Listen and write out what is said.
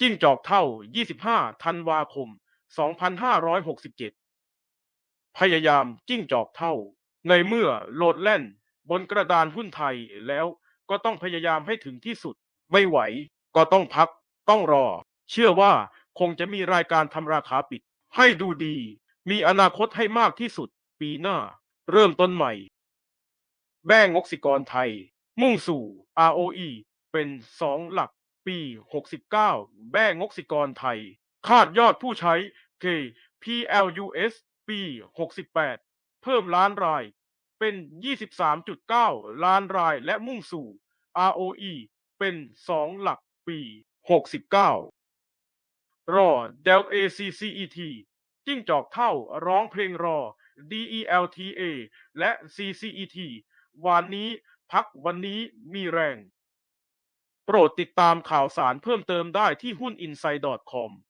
จิ้งจอกเท่า 25 ธันวาคม 2567 พยายามจิ้งจอกเท่า ในเมื่อโหลดแล่น บนกระดานหุ้นไทยแล้วก็ต้องพยายามให้ถึงที่สุด ไม่ไหวก็ต้องพัก ต้องรอ เชื่อว่าคงจะมีรายการทำราคาปิด ให้ดูดี มีอนาคตให้มากที่สุด ปีหน้า เริ่มต้นใหม่ แบ้งงกสิกรไทย มุ่งสู่ ROE เป็น2หลัก ปี 69 แบ้งงกสิกรไทย คาดยอดผู้ใช้ K PLUS ปี 68 เพิ่มล้านราย เป็น 23.9 ล้านรายและมุ่งสู่ ROE เป็น 2 หลักปี 69 รอ Del ACCET จิ้งจอกเท่าร้องเพลงรอ DELTA และ CCET วันนี้พักวันนี้มีแรง โปรดติดตามข่าวสารเพิ่มเติมได้ที่หุ้นอินไซด์ดอทคอม